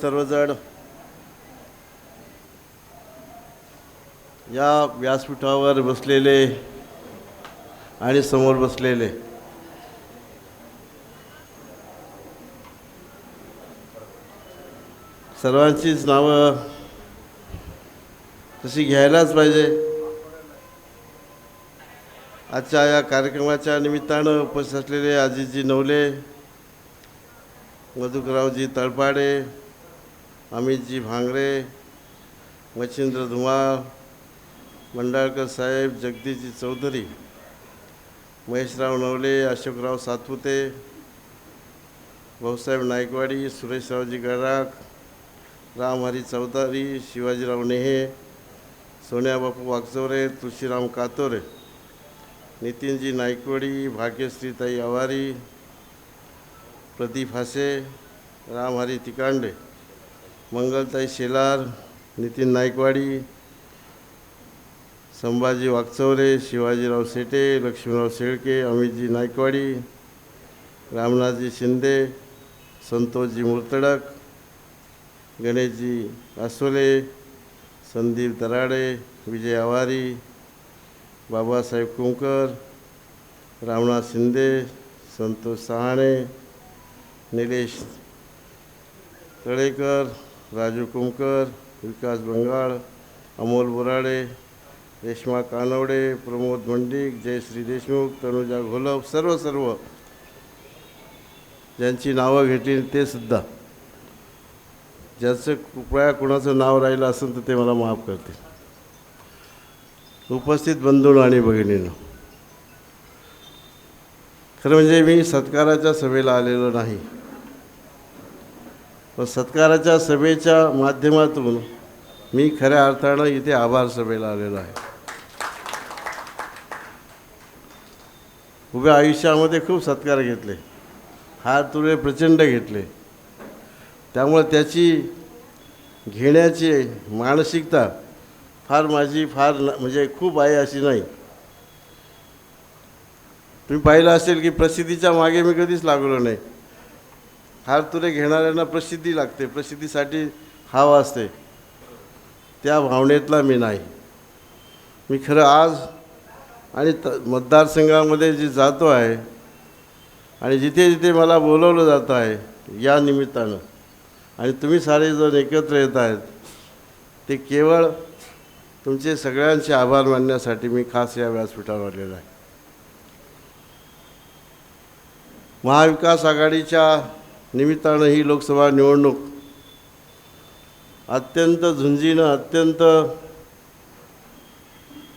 सर्वजण या व्यासपीठावर बसलेले आणि समोर बसलेले. सर्वांचीच नावं तशी घ्यायलाच पाहिजे. आजच्या या कार्यक्रमाच्या निमित्तानं उपस्थित असलेले आजीजी नवले मधुकरावजी तळपाडे अमितजी भांगरे मच्छिंद्र धुमाळ मंडाळकर साहेब जगदीशजी चौधरी महेशराव नवले अशोकराव सातपुते भाऊसाहेब नायकवाडी सुरेशरावजी गडाख रामहरी चौधरी शिवाजीराव नेहे सोन्याबापू वागचोरे तुळशीराम कातोरे नितीनजी नायकवाडी भाग्यश्रीताई आवारी प्रदीप हासे रामहरी तिकांडे मंगलताई शेलार नितीन नायकवाडी संभाजी वागचौरे शिवाजीराव सेटे लक्ष्मीराव शेळके अमितजी नायकवाडी रामनाथजी शिंदे संतोषजी मुर्तडक गणेशजी आसोले संदीप दराडे विजय आवारी बाबासाहेब कुंकर रामनाथ शिंदे संतोष सहाणे निलेश तळेकर राजू कुमकर विकास बंगाळ अमोल बोराडे रेश्मा कानवडे प्रमोद भंडिक जयश्री देशमुख तनुजा घोलप सर्व सर्व. ज्यांची नावं घेतील ते सुद्धा. ज्याचं कृपया कुणाचं नाव राहिलं असेल तर ते मला माफ करतील. उपस्थित बंधू आणि भगिनीनं. खरं म्हणजे मी सत्काराच्या सभेला आलेलो नाही. पण सत्काराच्या सभेच्या माध्यमातून मी खऱ्या अर्थानं इथे आभार सभेला आलेलो आहे. उभ्या आयुष्यामध्ये खूप सत्कार घेतले. हार तुरे प्रचंड घेतले. त्यामुळे त्याची घेण्याची मानसिकता फार माझी फार न- म्हणजे खूप आहे अशी नाही. तुम्ही पाहिलं असेल की प्रसिद्धीच्या मागे मी कधीच लागलो नाही. हार तुरे घेणाऱ्यांना प्रसिद्धी लागते प्रसिद्धीसाठी हाव असते. त्या भावनेतला मी नाही. मी खरं आज आणि त मतदारसंघामध्ये जे जातो आहे आणि जिथे जिथे मला बोलवलं जातं आहे या निमित्तानं. आणि तुम्ही सारे जण एकत्र येत आहेत ते केवळ तुमचे सगळ्यांचे आभार मानण्यासाठी मी खास या व्यासपीठावर आलेलो आहे. महाविकास आघाडीच्या निमित्तानं ही लोकसभा निवडणूक अत्यंत झुंजीनं अत्यंत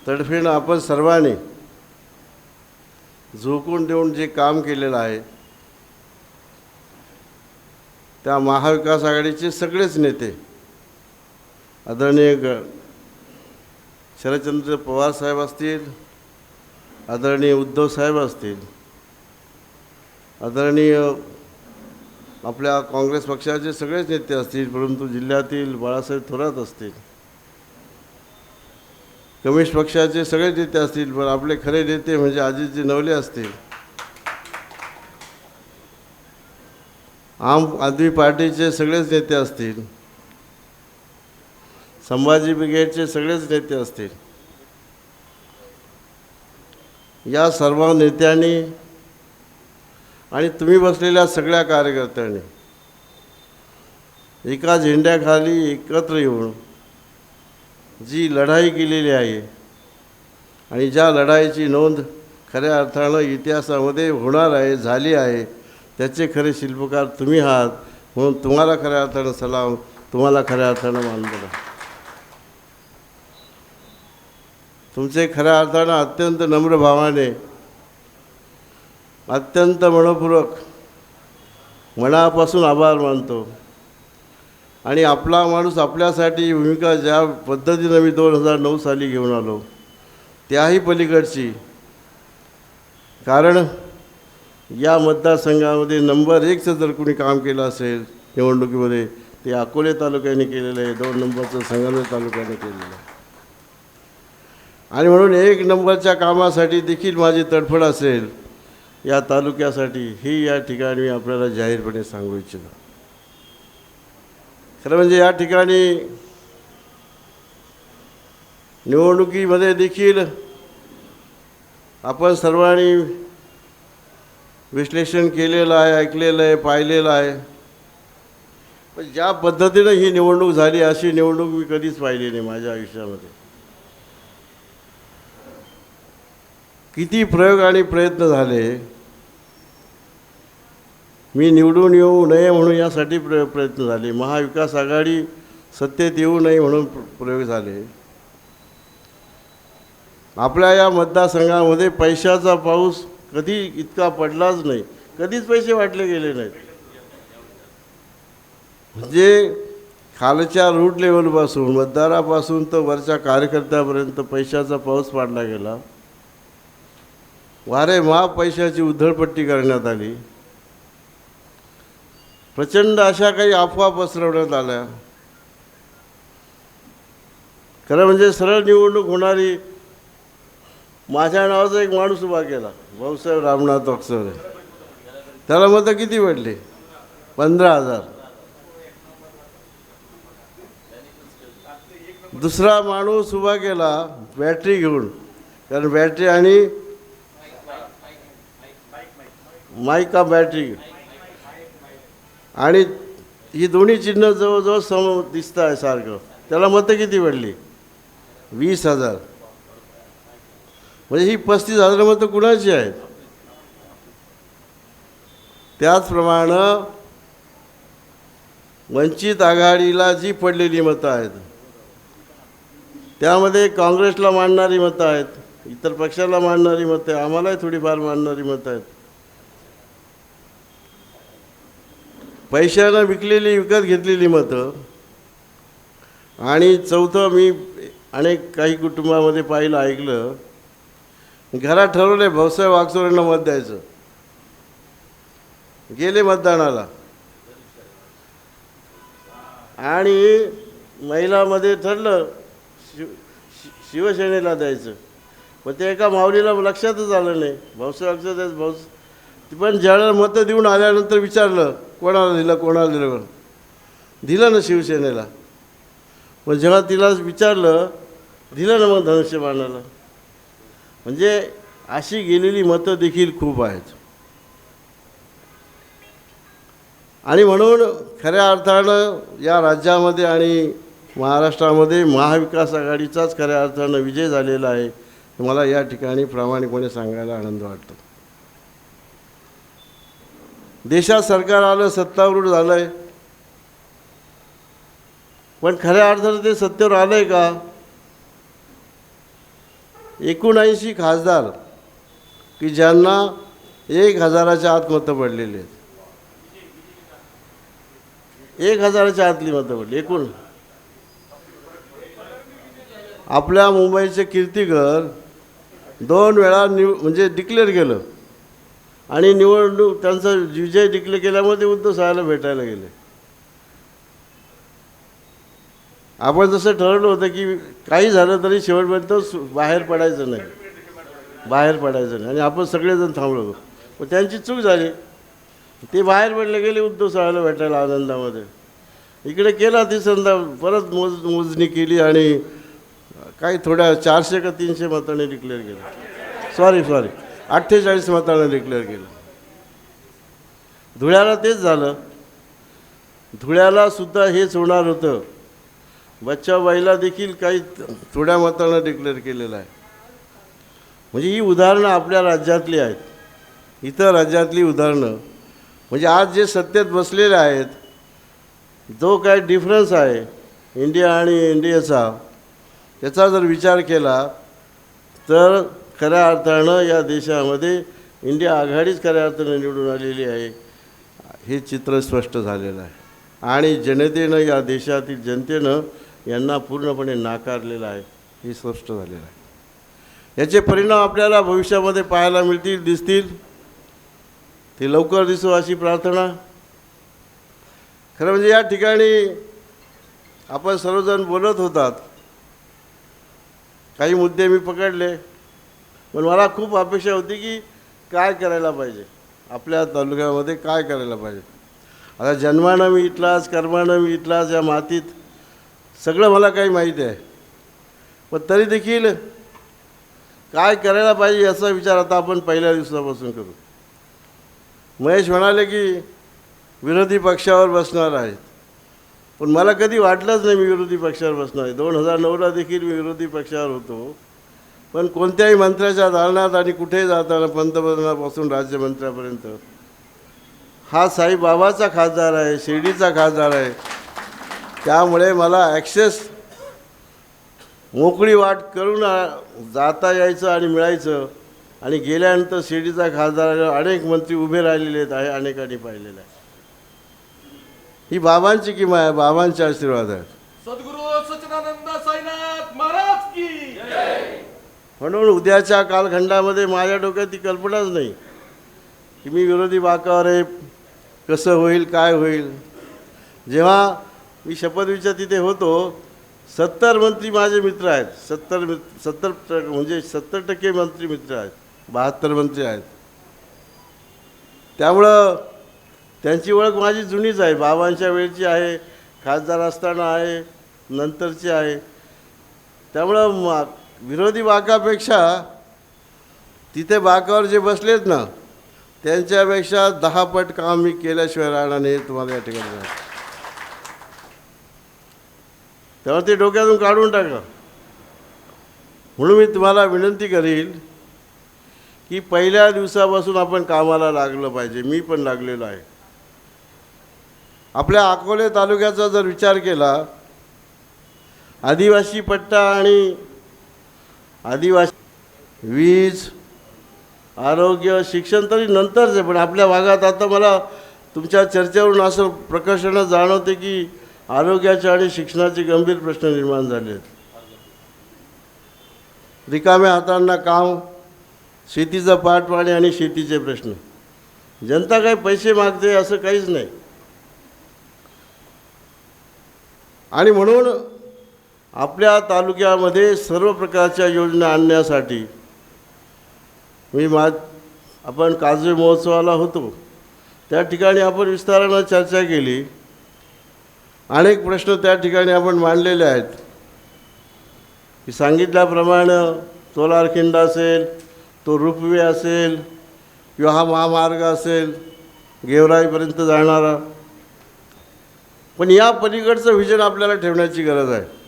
तडफेनं आपण सर्वांनी झोकून देऊन जे काम केलेलं आहे त्या महाविकास आघाडीचे सगळेच नेते आदरणीय ग शरदचंद्र पवार साहेब असतील आदरणीय उद्धव साहेब असतील आदरणीय आपल्या काँग्रेस पक्षाचे सगळेच नेते असतील परंतु जिल्ह्यातील बाळासाहेब थोरात असतील. कम्युनिस्ट पक्षाचे सगळे नेते असतील पण आपले खरे नेते म्हणजे अजितजी नवले असतील. आम आदमी पार्टीचे सगळेच नेते असतील. संभाजी ब्रिगेडचे सगळेच नेते असतील. या सर्व नेत्यांनी आणि तुम्ही बसलेल्या सगळ्या कार्यकर्त्यांनी एका झेंड्याखाली एकत्र येऊन जी लढाई केलेली आहे आणि ज्या लढाईची नोंद खऱ्या अर्थानं इतिहासामध्ये होणार आहे झाली आहे त्याचे खरे शिल्पकार तुम्ही आहात म्हणून तुम्हाला खऱ्या अर्थानं सलाम तुम्हाला खऱ्या अर्थानं मानलं तुमचे खऱ्या अर्थानं अत्यंत नम्र भावाने अत्यंत मनपूर्वक मनापासून आभार मानतो. आणि आपला माणूस आपल्यासाठी भूमिका ज्या पद्धतीनं मी दोन हजार नऊ साली घेऊन आलो त्याही पलीकडची. कारण या मतदारसंघामध्ये नंबर एकचं जर कोणी काम केलं असेल निवडणुकीमध्ये ते अकोले तालुक्याने केलेलं आहे दोन नंबरचं संगमनेर तालुक्याने केलेलं आहे. आणि म्हणून एक नंबरच्या कामासाठी देखील माझी तडफड असेल या तालुक्यासाठी ही या ठिकाणी मी आपल्याला जाहीरपणे सांगू इच्छितो. खरं म्हणजे या ठिकाणी निवडणुकीमध्ये देखील आपण सर्वांनी विश्लेषण केलेलं आहे ऐकलेलं आहे पाहिलेलं आहे. पण ज्या पद्धतीनं ही निवडणूक झाली अशी निवडणूक मी कधीच पाहिली नाही माझ्या आयुष्यामध्ये. किती प्रयोग आणि प्रयत्न झाले मी निवडून येऊ नये म्हणून यासाठी प्र प्रयत्न झाले. महाविकास आघाडी सत्तेत येऊ नये म्हणून प्र- प्रयोग झाले. आपल्या या मतदारसंघामध्ये पैशाचा पाऊस कधी इतका पडलाच नाही. कधीच पैसे वाटले गेले नाहीत. म्हणजे खालच्या रूट लेवलपासून मतदारापासून तर वरच्या कार्यकर्त्यापर्यंत पैशाचा पाऊस पाडला गेला. वारे महा पैशाची उधळपट्टी करण्यात आली. प्रचंड अशा काही अफवा पसरवण्यात आल्या खरं म्हणजे सरळ निवडणूक होणारी माझ्या नावाचा एक माणूस उभा केला भाऊसाहेब रामनाथ अक्षरे त्याला मतं किती पडली पंधरा हजार दुसरा माणूस उभा केला बॅटरी घेऊन कारण बॅटरी आणि माईका बॅटरी आणि ही दोन्ही चिन्ह जवळजवळ सम दिसत आहे सारखं. त्याला मतं किती पडली? वीस हजार. म्हणजे ही पस्तीस हजार मतं कुणाची आहेत? त्याचप्रमाणे वंचित आघाडीला जी पडलेली मतं आहेत त्यामध्ये काँग्रेसला मांडणारी मतं आहेत इतर पक्षाला मांडणारी मतं आहे आम्हालाही थोडीफार मानणारी मतं आहेत. पैशानं विकलेली विकत घेतलेली मतं. आणि चौथं मी अनेक काही कुटुंबामध्ये पाहिलं ऐकलं. घरात ठरवलं भाऊसाहेब वागचोरेंना मत द्यायचं. गेले मतदानाला. आणि महिलामध्ये ठरलं शिव शि- शिवसेनेला द्यायचं. पण ते एका माऊलीला लक्षातच आलं नाही. भाऊसाहेब द्यायचं भाऊ पण ज्याला मतं देऊन आल्यानंतर विचारलं कोणाला दिलं कोणाला दिलं म्हणून? दिलं ना शिवसेनेला. पण जेव्हा तिला विचारलं दिलं ना मग धनुष्यबाणाला म्हणजे अशी गेलेली मतं देखील खूप आहेत. आणि म्हणून खऱ्या अर्थानं या राज्यामध्ये आणि महाराष्ट्रामध्ये महाविकास आघाडीचाच खऱ्या अर्थानं विजय झालेला आहे मला या ठिकाणी प्रामाणिकपणे सांगायला आनंद वाटतो. देशात सरकार आलं सत्तारूढ झालं आहे पण खऱ्या अर्थानं ते सत्तेवर आलं आहे का? एकोणऐंशी खासदार की ज्यांना एक हजाराच्या आत मतं पडलेली आहेत. एक हजाराच्या आतली मतं पडली एकूण. आपल्या मुंबईचे कीर्तिकर दोन वेळा निव म्हणजे डिक्लेअर केलं. आणि निवडणूक त्यांचा विजय डिक्लेअर केल्यामुळे ते उद्धव साहेबाला भेटायला गेले. आपण जसं ठरवलं होतं की काही झालं तरी शेवटपर्यंत सु- बाहेर पडायचं नाही. बाहेर पडायचं नाही. आणि आपण सगळेजण थांबलो. होतो पण त्यांची चूक झाली. ते बाहेर पडले गेले उद्धव साहेबाला भेटायला आनंदामध्ये. इकडे केला तिसऱ्यांदा परत मोज मोजणी केली आणि काही थोड्या चारशे का तीनशे मताने डिक्लेअर केलं. सॉरी सॉरी अठ्ठेचाळीस मतानं डिक्लेअर केलं. धुळ्याला तेच झालं. धुळ्याला सुद्धा हेच होणार होतं. बच्चाबाईला देखील काही थोड्या मतानं डिक्लेअर केलेलं आहे. म्हणजे ही उदाहरणं आपल्या राज्यातली आहेत. इतर राज्यातली उदाहरणं. म्हणजे आज जे सत्तेत बसलेले आहेत जो काय डिफरन्स आहे इंडिया आणि इंडियाचा त्याचा जर विचार केला तर खऱ्या अर्थानं या देशामध्ये इंडिया आघाडीच खऱ्या अर्थानं निवडून आलेली आहे. हे चित्र स्पष्ट झालेलं आहे. आणि जनतेनं या देशातील जनतेनं यांना पूर्णपणे नाकारलेलं आहे. हे स्पष्ट झालेलं आहे. याचे परिणाम आपल्याला भविष्यामध्ये पाहायला मिळतील दिसतील. ते लवकर दिसो अशी प्रार्थना. खरं म्हणजे या ठिकाणी आपण सर्वजण बोलत होतात. काही मुद्दे मी पकडले. पण मला खूप अपेक्षा होती की काय करायला पाहिजे? आपल्या तालुक्यामध्ये काय करायला पाहिजे? आता जन्मानं मी इथलाच कर्मानं मी इथलाच या मातीत सगळं मला काही माहीत आहे. पण तरी देखील काय करायला पाहिजे याचा विचार आता आपण पहिल्या दिवसापासून करू. महेश म्हणाले की विरोधी पक्षावर बसणार आहेत. पण मला कधी वाटलंच नाही मी विरोधी पक्षावर बसणार आहे. दोन हजार नऊला देखील मी विरोधी पक्षावर होतो. पण कोणत्याही मंत्र्याच्या दालनात आणि कुठेही जाताना पंतप्रधानापासून राज्यमंत्र्यापर्यंत. हा साईबाबाचा खासदार आहे शिर्डीचा खासदार आहे. त्यामुळे मला ॲक्सेस मोकळी वाट करून जाता यायचं आणि मिळायचं. आणि गेल्यानंतर शिर्डीचा खासदार अनेक मंत्री उभे राहिलेले आहेत आहे अनेकांनी पाहिलेलं आहे. ही बाबांची किंमत आहे बाबांचे आशीर्वाद आहे सद्गुरु सच्चिदानंद साईनाथ महाराज की म्हणून उद्याच्या कालखंडामध्ये माझ्या डोक्यात ती कल्पनाच नाही की मी विरोधी बाकावर आहे कसं होईल काय होईल. जेव्हा मी शपथविच्या तिथे होतो सत्तर मंत्री माझे मित्र आहेत. सत्तर मित्र सत्तर टक्के म्हणजे सत्तर टक्के मंत्री मित्र आहेत. बहात्तर मंत्री आहेत. त्यामुळं त्यांची ओळख माझी जुनीच आहे. बाबांच्या वेळची आहे खासदार असताना आहे नंतरची आहे. त्यामुळं मा विरोधी बाकापेक्षा तिथे बाकावर जे बसलेत ना त्यांच्यापेक्षा दहा पट काम मी केल्याशिवाय राहणार नाही हे तुम्हाला या ठिकाणी सांगतो. तेव्हा ते डोक्यातून काढून टाका. म्हणून मी तुम्हाला विनंती करील की पहिल्या दिवसापासून आपण कामाला लागलं पाहिजे. मी पण लागलेलो आहे. आपल्या अकोले तालुक्याचा जर विचार केला आदिवासी पट्टा आणि आदिवासी वीज आरोग्य शिक्षण तरी नंतरच आहे पण आपल्या भागात आता मला तुमच्या चर्चेवरून असं प्रकर्षानं जाणवते की आरोग्याचे आणि शिक्षणाचे गंभीर प्रश्न निर्माण झाले आहेत. रिकाम्या हातांना काम शेतीचं पाठपाणी आणि शेतीचे प्रश्न. जनता काही पैसे मागते असं काहीच नाही. आणि म्हणून आपल्या तालुक्यामध्ये सर्व प्रकारच्या योजना आणण्यासाठी मी मा आपण काजवे महोत्सवाला होतो. त्या ठिकाणी आपण विस्तारानं चर्चा केली. अनेक प्रश्न त्या ठिकाणी आपण मांडलेले आहेत. की सांगितल्याप्रमाणे सोलारखिंड असेल तो रुपवे असेल किंवा हा महामार्ग असेल गेवराईपर्यंत जाणारा. पण या पलीकडचं व्हिजन आपल्याला ठेवण्याची गरज आहे.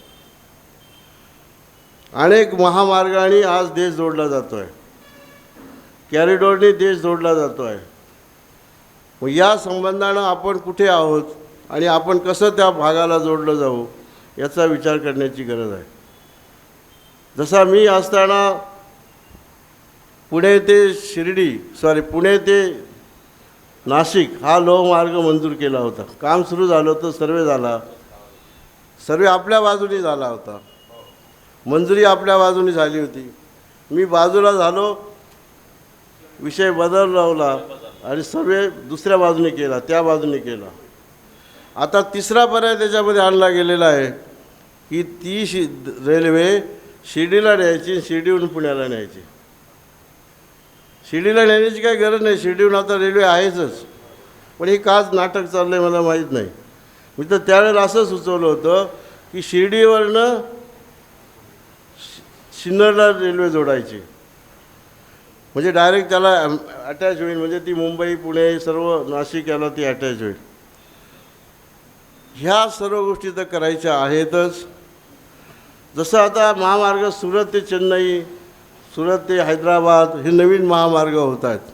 अनेक महामार्गाने आज देश जोडला जातो आहे कॅरिडॉरने देश जोडला जातो आहे मग या संबंधानं आपण कुठे आहोत आणि आपण कसं त्या भागाला जोडलं जाऊ याचा विचार करण्याची गरज आहे. जसा मी असताना पुणे ते शिर्डी सॉरी पुणे ते नाशिक हा लोहमार्ग मंजूर केला होता. काम सुरू झालं होतं सर्वे झाला. सर्वे आपल्या बाजूने झाला होता. मंजुरी आपल्या बाजूने झाली होती. मी बाजूला झालो विषय बदल लावला आणि सर्वे दुसऱ्या बाजूने केला त्या बाजूने केला. आता तिसरा पर्याय त्याच्यामध्ये आणला गेलेला आहे की ती शि रेल्वे शिर्डीला न्यायची शिर्डीहून पुण्याला न्यायची. शिर्डीला नेण्याची काही गरज नाही शिर्डीहून आता रेल्वे आहेचच. पण हे काच नाटक चाललं आहे मला माहीत नाही. मी तर त्यावेळेला असं सुचवलं होतं की शिर्डीवरनं सिन्नरला रेल्वे जोडायची. म्हणजे डायरेक्ट त्याला अटॅच होईल. म्हणजे ती मुंबई पुणे सर्व नाशिक याला ती अटॅच होईल. ह्या सर्व गोष्टी तर करायच्या आहेतच. जसं आता महामार्ग सुरत ते चेन्नई सुरत ते हैदराबाद हे नवीन महामार्ग होत आहेत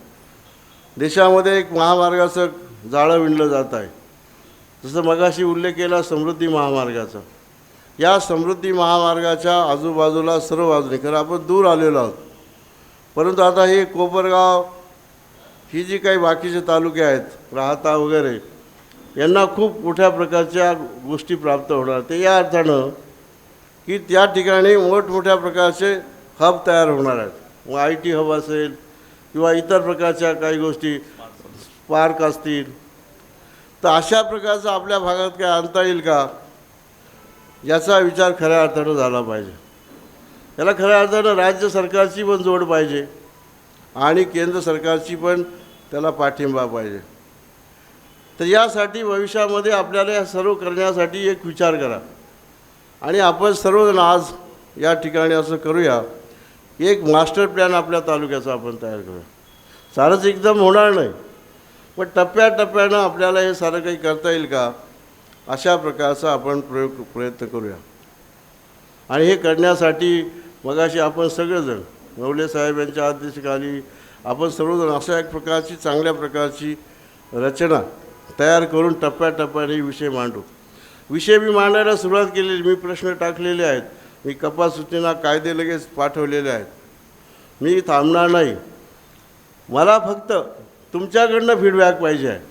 देशामध्ये एक महामार्गाचं जाळं विणलं जात आहे. जसं मगाशी उल्लेख केला समृद्धी महामार्गाचा. या समृद्धी महामार्गाच्या आजूबाजूला सर्व बाजूने खरं आपण दूर आलेलो आहोत. परंतु आता हे कोपरगाव ही जी काही बाकीचे तालुके आहेत राहता वगैरे यांना खूप मोठ्या प्रकारच्या गोष्टी प्राप्त होणार. ते या अर्थानं की त्या ठिकाणी मोठमोठ्या प्रकारचे हब तयार होणार आहेत. मग आय टी हब असेल किंवा इतर प्रकारच्या काही गोष्टी पार्क असतील. तर अशा प्रकारचं आपल्या भागात काय आणता येईल का? याचा विचार खऱ्या अर्थानं झाला पाहिजे. याला खऱ्या अर्थानं राज्य सरकारची पण जोड पाहिजे आणि केंद्र सरकारची पण त्याला पाठिंबा पाहिजे. तर यासाठी भविष्यामध्ये आपल्याला या सर्व करण्यासाठी एक विचार करा. आणि आपण सर्वजण आज या ठिकाणी असं करूया. एक मास्टर प्लॅन आपल्या तालुक्याचा आपण तयार करूया. सारंच एकदम होणार नाही. पण टप्प्याटप्प्यानं आपल्याला हे सारं काही करता येईल का? अशा प्रकारचा आपण प्रयोग प्रयत्न करूया. आणि हे करण्यासाठी मगाशी आपण सगळेजण नवले साहेब यांच्या अध्यक्षतेखाली आपण सर्वजण अशा एक प्रकारची चांगल्या प्रकारची रचना तयार करून टप्प्याटप्प्याने विषय मांडू. विषय मी मांडायला सुरुवात केलेली मी प्रश्न टाकलेले आहेत. मी कपास सूचना कायदे लगेच पाठवलेले आहेत. मी थांबणार नाही. मला फक्त तुमच्याकडनं फीडबॅक पाहिजे आहे.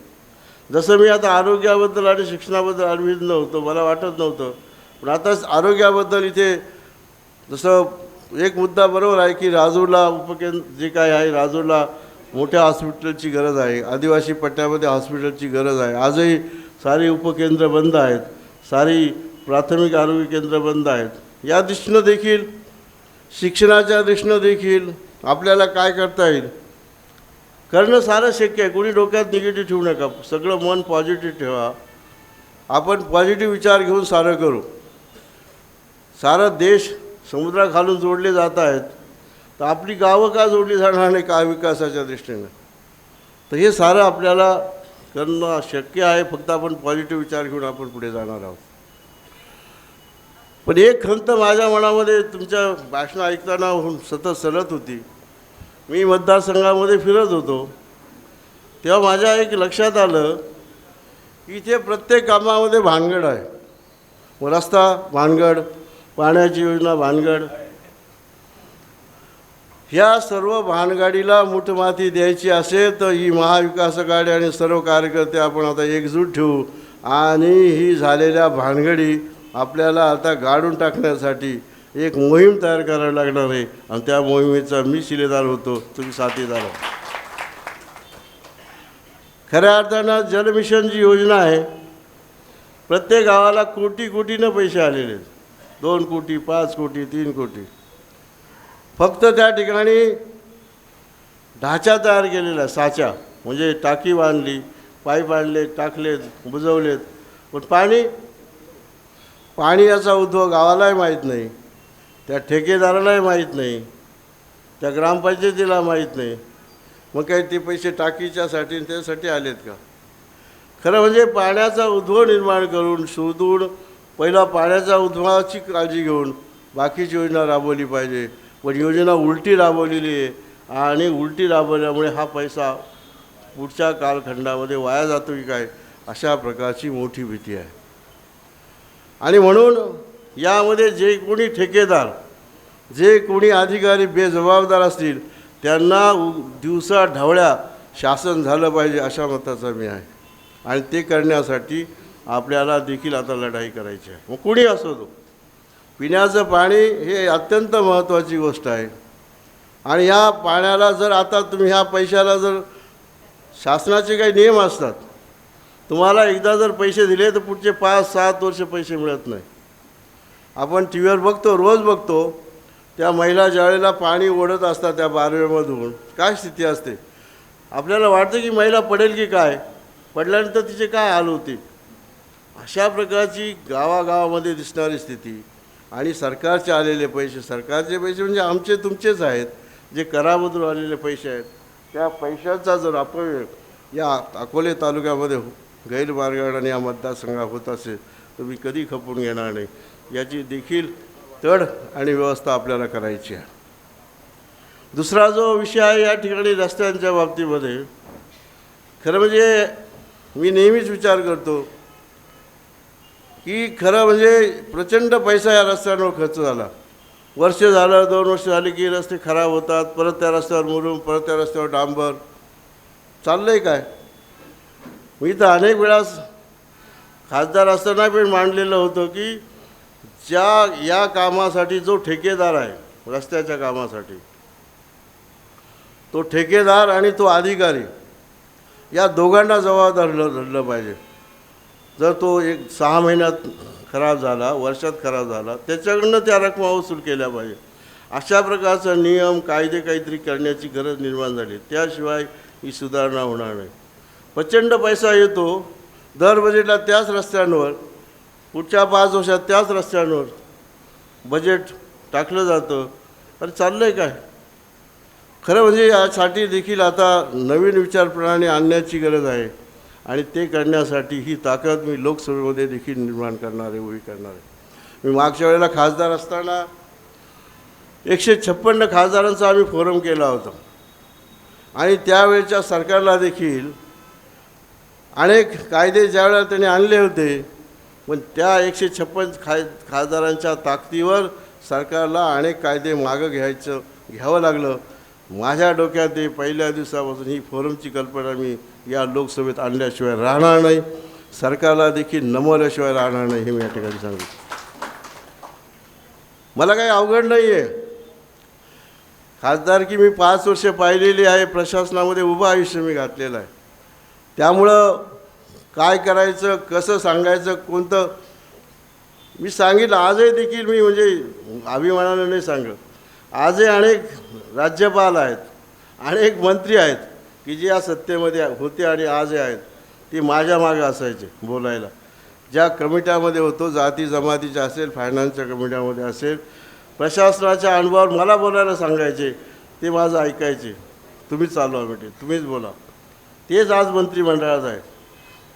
जसं मी आता आरोग्याबद्दल आणि शिक्षणाबद्दल अडवित नव्हतं मला वाटत नव्हतं. पण आता आरोग्याबद्दल इथे जसं एक मुद्दा बरोबर आहे की राजूरला उपकेंद्र जे काय आहे राजूरला मोठ्या हॉस्पिटलची गरज आहे आदिवासी पट्ट्यामध्ये हॉस्पिटलची गरज आहे. आजही सारी उपकेंद्र बंद आहेत सारी प्राथमिक आरोग्य केंद्र बंद आहेत. या दृष्टीनं देखील शिक्षणाच्या दृष्टीनं देखील आपल्याला काय करता येईल? करणं सारं शक्य आहे. कोणी डोक्यात निगेटिव्ह ठेवू नका. सगळं मन पॉझिटिव्ह ठेवा. आपण पॉझिटिव्ह विचार घेऊन सारं करू. सारा देश समुद्राखालून जोडले जात आहेत. तर आपली गावं का जोडली जाणार नाही का विकासाच्या दृष्टीनं? तर हे सारं आपल्याला करणं शक्य आहे. फक्त आपण पॉझिटिव्ह विचार घेऊन आपण पुढे जाणार आहोत. पण एक खंत माझ्या मनामध्ये तुमच्या भाषणं ऐकताना होऊन सतत सलत होती. मी मतदारसंघामध्ये फिरत होतो. तेव्हा माझ्या एक लक्षात आलं की इथे प्रत्येक कामामध्ये भानगड आहे. रस्ता भानगड पाण्याची योजना भानगड. ह्या सर्व भानगाडीला मुठमाती द्यायची असेल तर ही महाविकास आघाडी आणि सर्व कार्यकर्ते आपण आता एकजूट ठेवू. आणि ही झालेल्या भानगडी आपल्याला आता गाडून टाकण्यासाठी एक मोहीम तयार करायला लागणार आहे. आणि त्या मोहिमेचा मी शिलेदार होतो. तुम्ही साथीदार खऱ्या अर्थानं जलमिशन जी योजना आहे प्रत्येक गावाला कोटी कोटीनं पैसे आलेले आहेत. दोन कोटी पाच कोटी तीन कोटी. फक्त त्या ठिकाणी ढाचा तयार केलेला साचा. म्हणजे टाकी बांधली पाईप आणले टाकलेत बुजवलेत पण पाणी पाणी याचा उद्भव गावालाही माहीत नाही. त्या ठेकेदारालाही माहीत नाही त्या ग्रामपंचायतीला माहीत नाही. मग काही ते पैसे टाकीच्यासाठी त्यासाठी आलेत का? खरं म्हणजे पाण्याचा उद्भव निर्माण करून शोधून पहिला पाण्याच्या उद्भवाची काळजी घेऊन बाकीची योजना राबवली पाहिजे. पण योजना उलटी राबवलेली आहे आणि उलटी राबवल्यामुळे हा पैसा पुढच्या कालखंडामध्ये वाया जातो की काय? अशा प्रकारची मोठी भीती आहे. आणि म्हणून यामध्ये जे कोणी ठेकेदार जे कोणी अधिकारी बेजबाबदार असतील त्यांना दिवसा ढवळ्या शासन झालं पाहिजे अशा मताचा मी आहे. आणि ते करण्यासाठी आपल्याला देखील आता लढाई करायची आहे. मग कुणी असो तो. पिण्याचं पाणी हे अत्यंत महत्त्वाची गोष्ट आहे. आणि ह्या पाण्याला जर आता तुम्ही ह्या पैशाला जर शासनाचे काही नियम असतात तुम्हाला एकदा जर पैसे दिले तर पुढचे पाच सात वर्ष पैसे मिळत नाही. आपण टी व्हीवर बघतो रोज बघतो त्या महिला ज्यावेळेला पाणी ओढत असतात त्या बारवेमधून काय स्थिती असते? आपल्याला वाटतं की महिला पडेल की काय? पडल्यानंतर तिचे काय हाल होते अशा प्रकारची गावागावामध्ये दिसणारी स्थिती. आणि सरकारचे आलेले पैसे सरकारचे पैसे म्हणजे आमचे तुमचेच आहेत. जे करामधून आलेले पैसे आहेत त्या पैशाचा जर अपव्यय या अकोले तालुक्यामध्ये हो- गैरमार्गाने या मतदारसंघात होत असेल तर मी कधी खपून घेणार नाही. याची देखील तड आणि व्यवस्था आपल्याला करायची आहे. दुसरा जो विषय आहे या ठिकाणी रस्त्यांच्या बाबतीमध्ये खरं म्हणजे मी नेहमीच विचार करतो की खरं म्हणजे प्रचंड पैसा या रस्त्यांवर खर्च झाला. वर्ष झालं दोन वर्ष झाली की रस्ते खराब होतात परत त्या रस्त्यावर मुरुम परत त्या रस्त्यावर डांबर. चाललं आहे काय? मी तर अनेक वेळा खासदार असताना पण मांडलेलं होतं की ज्या या कामासाठी जो ठेकेदार आहे रस्त्याच्या कामासाठी तो ठेकेदार आणि तो अधिकारी या दोघांना जबाबदार धरलं धरलं पाहिजे. जर तो एक सहा महिन्यात खराब झाला वर्षात खराब झाला त्याच्याकडनं त्या रकमा वसूल केल्या पाहिजे. अशा प्रकारचा नियम कायदे काहीतरी करण्याची गरज निर्माण झाली. त्याशिवाय ही सुधारणा होणार नाही. प्रचंड पैसा येतो. दर बजेटला त्याच रस्त्यांवर पुढच्या पाच वर्षात त्याच रस्त्यांवर बजेट टाकलं जातं. अरे चाललं आहे काय? खरं म्हणजे यासाठी देखील आता नवीन विचारप्रणाली आणण्याची गरज आहे. आणि ते करण्यासाठी ही ताकद मी लोकसभेमध्ये देखील निर्माण करणार आहे उभी करणार आहे. मी मागच्या वेळेला खासदार असताना एकशे छप्पन्न खासदारांचा आम्ही फोरम केला होता. आणि त्यावेळच्या सरकारला देखील अनेक कायदे ज्यावेळेला त्यांनी आणले होते पण त्या एकशे छप्पन खाय खासदारांच्या ताकदीवर सरकारला अनेक कायदे मागं घ्यायचं घ्यावं लागलं. माझ्या डोक्यात ते पहिल्या दिवसापासून ही फोरमची कल्पना मी या लोकसभेत आणल्याशिवाय राहणार नाही. सरकारला देखील नमवल्याशिवाय राहणार नाही हे मी या ठिकाणी सांगतो. मला काही अवघड नाही आहे खासदारकी मी पाच वर्ष पाहिलेली आहे प्रशासनामध्ये उभं आयुष्य मी घातलेलं आहे. त्यामुळं काय करायचं कसं सांगायचं कोणतं? मी सांगितलं आजही देखील मी म्हणजे अभिमानानं नाही सांगत. आजही अनेक राज्यपाल आहेत अनेक मंत्री आहेत की जे या सत्तेमध्ये होते आणि आजही आहेत ते माझ्या मागे असायचे बोलायला. ज्या कमिट्यामध्ये होतो जाती जमातीच्या असेल फायनान्सच्या कमिट्यामध्ये असेल प्रशासनाच्या अनुभवावर मला बोलायला सांगायचे ते माझं ऐकायचे. तुम्हीच चालवा बेटे तुम्हीच बोला. तेच आज मंत्रिमंडळात आहेत.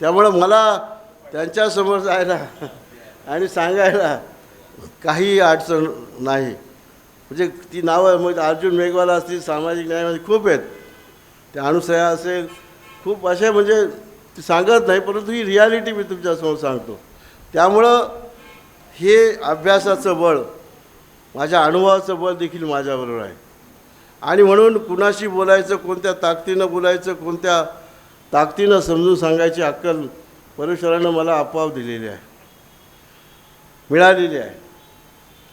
त्यामुळं मला त्यांच्यासमोर जायला आणि सांगायला काही अडचण नाही. म्हणजे ती नावं मग अर्जुन मेघवाला असतील सामाजिक न्यायामध्ये खूप आहेत. ते अनुसया असेल खूप असे म्हणजे ती सांगत नाही परंतु ही रियालिटी मी तुमच्यासमोर सांगतो. त्यामुळं हे अभ्यासाचं बळ माझ्या अनुभवाचं बळ देखील माझ्याबरोबर आहे. आणि म्हणून कुणाशी बोलायचं कोणत्या ताकदीनं बोलायचं कोणत्या ताकदीनं समजून सांगायची अक्कल परमेश्वरानं मला आपोआप दिलेली आहे. मिळालेली आहे.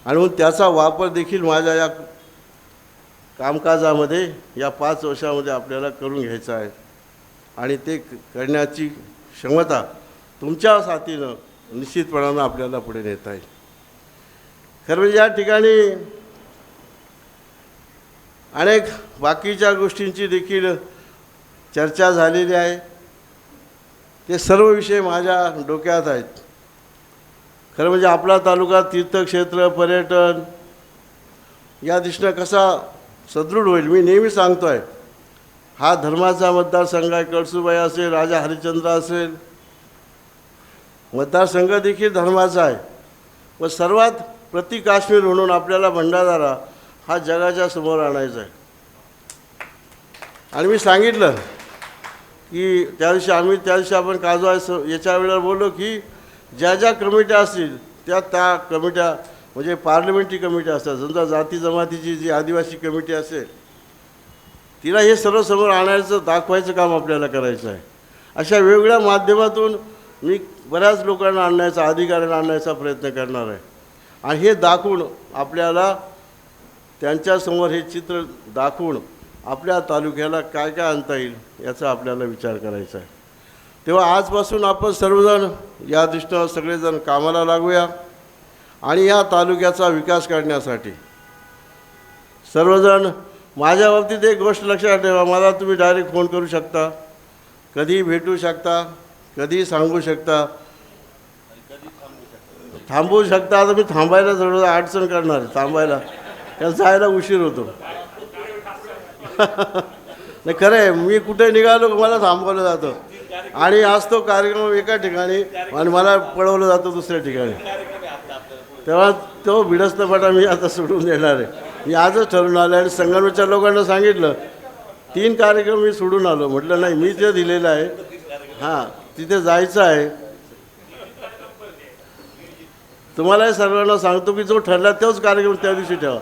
आणि मग त्याचा वापर देखील माझ्या या कामकाजामध्ये या पाच वर्षामध्ये आपल्याला करून घ्यायचा आहे. आणि ते क- करण्याची क्षमता तुमच्या साथीनं निश्चितपणानं आपल्याला पुढे नेता येईल. खरं म्हणजे या ठिकाणी अनेक बाकीच्या गोष्टींची देखील चर्चा झालेली आहे. ते सर्व विषय माझ्या डोक्यात आहेत. खरं म्हणजे आपला तालुका तीर्थक्षेत्र पर्यटन या दिशेनं कसा सदृढ होईल मी नेहमी सांगतो आहे हा धर्माचा मतदारसंघ आहे कळसुबाई असेल राजा हरिश्चंद्र असेल. मतदारसंघ देखील धर्माचा आहे. व सर्वात प्रति काश्मीर म्हणून आपल्याला भंडारदारा हा जगाच्या समोर आणायचा आहे. आणि मी सांगितलं की त्या दिवशी आम्ही त्या दिवशी आपण काजू आहे याच्या वेळेला बोललो की ज्या ज्या कमिट्या असतील त्या त्या कमिट्या म्हणजे पार्लमेंटरी कमिट्या असतात. समजा जाती जमातीची जी आदिवासी कमिटी असेल तिला हे सर्व समोर आणायचं दाखवायचं काम आपल्याला करायचं आहे. अशा वेगवेगळ्या माध्यमातून मी बऱ्याच लोकांना आणण्याचा अधिकाऱ्यांना आणण्याचा प्रयत्न करणार आहे. आणि हे दाखवून आपल्याला त्यांच्यासमोर हे चित्र दाखवून आपल्या तालुक्याला काय काय आणता येईल याचा आपल्याला विचार करायचा आहे. तेव्हा आजपासून आपण सर्वजण या दृष्टीनं सगळेजण कामाला लागूया आणि या तालुक्याचा विकास करण्यासाठी. सर्वजण माझ्या बाबतीत एक गोष्ट लक्षात ठेवा मला तुम्ही डायरेक्ट फोन करू शकता कधीही भेटू शकता कधीही सांगू शकता. थांबवू शकता आता मी थांबायला जवळ अडचण करणार आहे थांबायला. त्याला जायला उशीर होतो. नाही खरं आहे मी कुठे निघालो मला थांबवलं जातं. आणि आज तो कार्यक्रम एका ठिकाणी आणि मला पळवलं जातं दुसऱ्या ठिकाणी. तेव्हा तो भिडस्तपटा मी आता सोडून देणार आहे. मी आजच ठरवून आलो आणि संगमच्या लोकांना सांगितलं तीन कार्यक्रम मी सोडून आलो. म्हटलं नाही मी ते दिलेलं आहे हां तिथे जायचं आहे. तुम्हाला सर्वांना सांगतो की जो ठरला तोच कार्यक्रम त्या दिवशी ठेवा.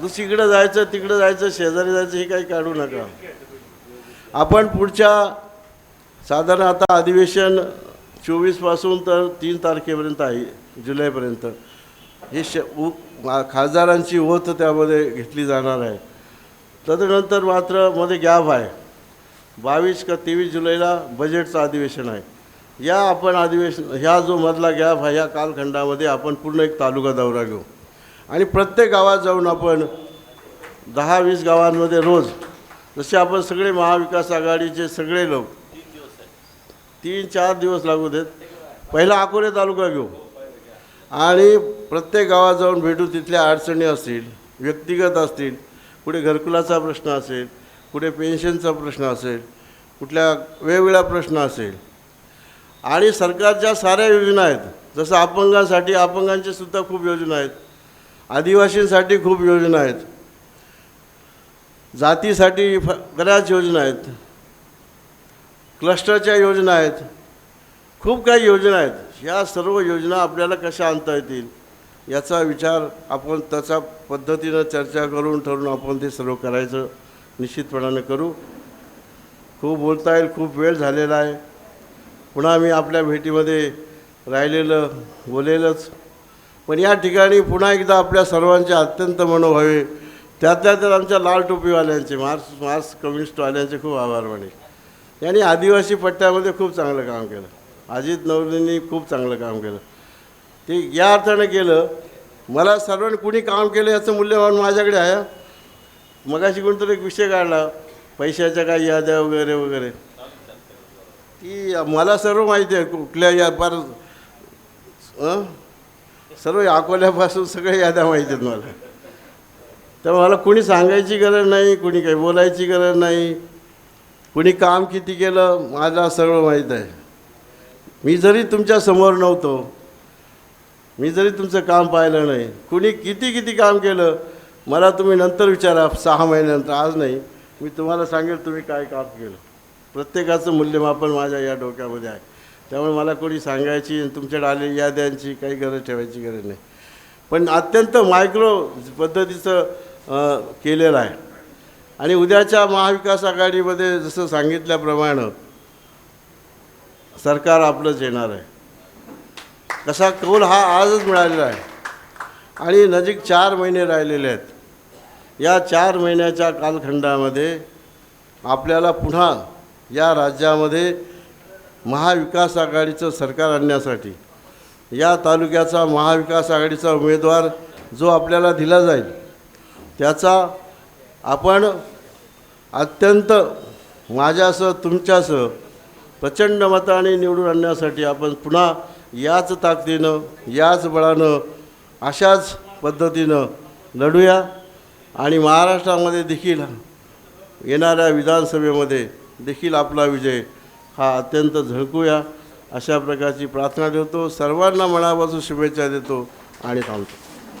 दुसरीकडे जायचं तिकडं जायचं शेजारी जायचं हे काही काढू नका. आपण पुढच्या साधारण आता अधिवेशन चोवीसपासून तर तीन तारखेपर्यंत आहे जुलैपर्यंत. हे श उ खासदारांची ओथ त्यामध्ये घेतली जाणार आहे. तदनंतर मात्रमध्ये गॅप आहे. बावीस का तेवीस जुलैला बजेटचं अधिवेशन आहे. या आपण अधिवेशन ह्या जो मधला गॅप आहे ह्या कालखंडामध्ये आपण पूर्ण एक तालुका दौरा घेऊ. आणि प्रत्येक गावात जाऊन आपण दहा वीस गावांमध्ये रोज जसे आपण सगळे महाविकास आघाडीचे सगळे लोक तीन चार दिवस लागू देत. पहिला अकोले तालुका घेऊ. आणि प्रत्येक गावात जाऊन भेटू तिथल्या अडचणी असतील व्यक्तिगत असतील कुठे घरकुलाचा प्रश्न असेल कुठे पेन्शनचा प्रश्न असेल कुठल्या वेगवेगळा प्रश्न असेल. आणि सरकारच्या साऱ्या योजना आहेत जसं अपंगांसाठी अपंगांच्या सुद्धा खूप योजना आहेत. आदिवासींसाठी खूप योजना आहेत. जातीसाठी फ बऱ्याच योजना आहेत. क्लस्टरच्या योजना आहेत. खूप काही योजना आहेत. या सर्व योजना आपल्याला कशा आणता येतील याचा विचार आपण त्याचा पद्धतीनं चर्चा करून ठरून आपण ते सर्व करायचं निश्चितपणाने करू. खूप बोलता येईल खूप वेळ झालेला आहे. पुन्हा मी आपल्या भेटीमध्ये राहिलेलं बोलेलच. पण या ठिकाणी पुन्हा एकदा आपल्या सर्वांचे अत्यंत मनोभावे त्यातल्या तर आमच्या लाल टोपीवाल्यांचे मार्क्स मार्क्स कम्युनिस्टवाल्यांचे खूप आभार माने यांनी आदिवासी पट्ट्यामध्ये खूप चांगलं काम केलं. अजित नवरींनी खूप चांगलं काम केलं. ते या अर्थानं केलं मला सर्वांनी कुणी काम केलं याचं मूल्यमान माझ्याकडे आहे. मगाशी कोणतरी एक विषय काढला पैशाच्या काही याद्या वगैरे वगैरे. ती मला सर्व माहिती आहे कुठल्या या फार सर्व अकोल्यापासून सगळ्या याद्या माहिती आहेत मला. तर मला कुणी सांगायची गरज नाही कुणी काही बोलायची गरज नाही. कुणी काम किती केलं मला सगळं माहीत आहे. मी जरी तुमच्यासमोर नव्हतो मी जरी तुमचं काम पाहिलं नाही कुणी किती किती काम केलं मला तुम्ही नंतर विचारा सहा महिन्यानंतर आज नाही. मी तुम्हाला सांगेल तुम्ही काय काम केलं. प्रत्येकाचं मूल्यमापन माझ्या या डोक्यामध्ये आहे. त्यामुळे मला कोणी सांगायची तुमच्याकडे आले याद्यांची काही गरज ठेवायची गरज नाही. पण अत्यंत मायक्रो पद्धतीचं केलेलं आहे. आणि उद्याच्या महाविकास आघाडीमध्ये जसं सांगितल्याप्रमाणे सरकार आपलंच येणार आहे. कसा कौल हा आजच मिळालेला आहे. आणि नजीक चार महिने राहिलेले आहेत. या चार महिन्याच्या कालखंडामध्ये आपल्याला पुन्हा या राज्यामध्ये महाविकास आघाडीचं सरकार आणण्यासाठी या तालुक्याचा महाविकास आघाडीचा उमेदवार जो आपल्याला दिला जाईल त्याचा आपण अत्यंत माझ्यासह तुमच्यासह प्रचंड मताने निवडून आणण्यासाठी आपण पुन्हा याच ताकदीनं याच बळानं अशाच पद्धतीनं लढूया. आणि महाराष्ट्रामध्ये देखील येणाऱ्या विधानसभेमध्ये देखील आपला विजय हा अत्यंत झळकूया. अशा प्रकारची प्रार्थना ठेवतो सर्वांना मनापासून शुभेच्छा देतो आणि थांबतो.